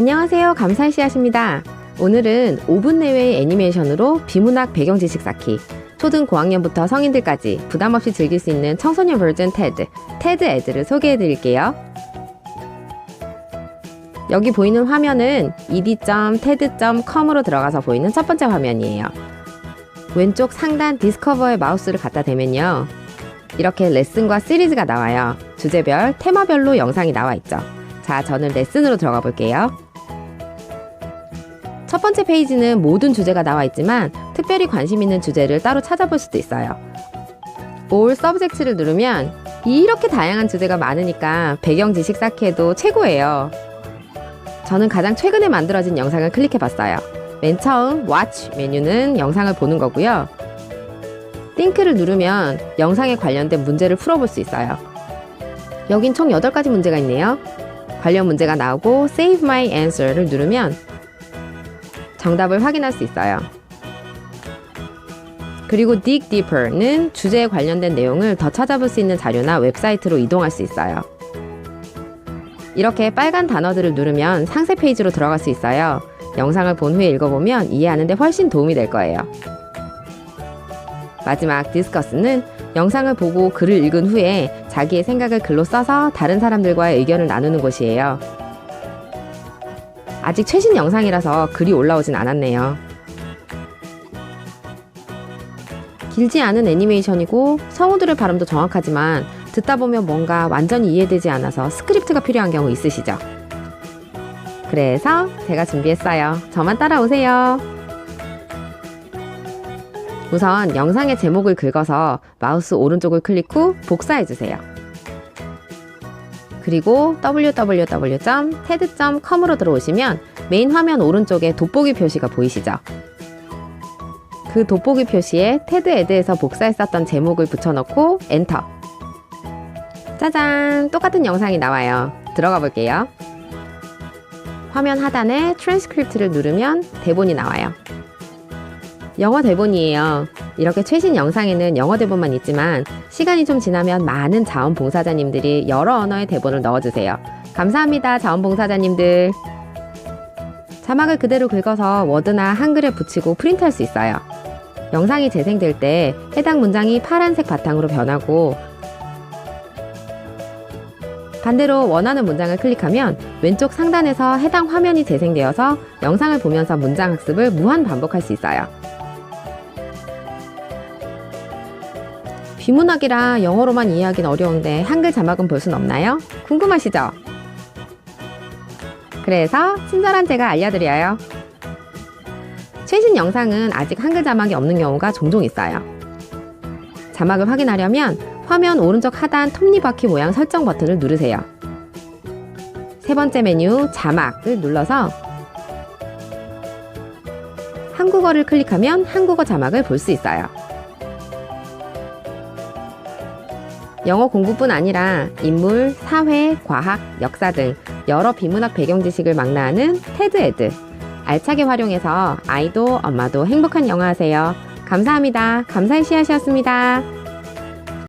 안녕하세요. 감사의 씨앗입니다. 오늘은 5분 내외의 애니메이션으로 비문학 배경 지식 쌓기. 초등 고학년부터 성인들까지 부담 없이 즐길 수 있는 청소년 버전 테드, 테드 애드를 소개해 드릴게요. 여기 보이는 화면은 ed.ted.com으로 들어가서 보이는 첫 번째 화면이에요. 왼쪽 상단 디스커버에 마우스를 갖다 대면요. 이렇게 레슨과 시리즈가 나와요. 주제별, 테마별로 영상이 나와 있죠. 자, 저는 레슨으로 들어가 볼게요. 첫 번째 페이지는 모든 주제가 나와 있지만 특별히 관심 있는 주제를 따로 찾아볼 수도 있어요. All Subject를 누르면 이렇게 다양한 주제가 많으니까 배경 지식 쌓기에도 최고예요. 저는 가장 최근에 만들어진 영상을 클릭해 봤어요. 맨 처음 Watch 메뉴는 영상을 보는 거고요. 띵크를 누르면 영상에 관련된 문제를 풀어볼 수 있어요. 여긴 총 8가지 문제가 있네요. 관련 문제가 나오고 Save My Answer를 누르면 정답을 확인할 수 있어요. 그리고 Dig Deeper는 주제에 관련된 내용을 더 찾아볼 수 있는 자료나 웹사이트로 이동할 수 있어요. 이렇게 빨간 단어들을 누르면 상세 페이지로 들어갈 수 있어요. 영상을 본 후에 읽어보면 이해하는데 훨씬 도움이 될 거예요. 마지막 디스커스는 영상을 보고 글을 읽은 후에 자기의 생각을 글로 써서 다른 사람들과의 의견을 나누는 곳이에요. 아직 최신 영상이라서 글이 올라오진 않았네요. 길지 않은 애니메이션이고 성우들의 발음도 정확하지만 듣다 보면 뭔가 완전히 이해되지 않아서 스크립트가 필요한 경우 있으시죠? 그래서 제가 준비했어요. 저만 따라오세요. 우선 영상의 제목을 긁어서 마우스 오른쪽을 클릭 후 복사해주세요. 그리고 www.ted.com으로 들어오시면 메인 화면 오른쪽에 돋보기 표시가 보이시죠? 그 돋보기 표시에 테드 에드에서 복사했었던 제목을 붙여넣고 엔터. 짜잔! 똑같은 영상이 나와요. 들어가 볼게요. 화면 하단에 트랜스크립트를 누르면 대본이 나와요. 영어 대본이에요. 이렇게 최신 영상에는 영어 대본만 있지만 시간이 좀 지나면 많은 자원봉사자님들이 여러 언어의 대본을 넣어주세요. 감사합니다, 자원봉사자님들. 자막을 그대로 긁어서 워드나 한글에 붙이고 프린트할 수 있어요. 영상이 재생될 때 해당 문장이 파란색 바탕으로 변하고 반대로 원하는 문장을 클릭하면 왼쪽 상단에서 해당 화면이 재생되어서 영상을 보면서 문장 학습을 무한 반복할 수 있어요. 비문학이라 영어로만 이해하긴 어려운데 한글 자막은 볼 순 없나요? 궁금하시죠? 그래서 친절한 제가 알려드려요. 최신 영상은 아직 한글 자막이 없는 경우가 종종 있어요. 자막을 확인하려면 화면 오른쪽 하단 톱니바퀴 모양 설정 버튼을 누르세요. 세 번째 메뉴 자막을 눌러서 한국어를 클릭하면 한국어 자막을 볼 수 있어요. 영어 공부뿐 아니라 인물, 사회, 과학, 역사 등 여러 비문학 배경 지식을 망라하는 테드 에드. 알차게 활용해서 아이도 엄마도 행복한 영어 하세요. 감사합니다. 감사의 씨앗이었습니다.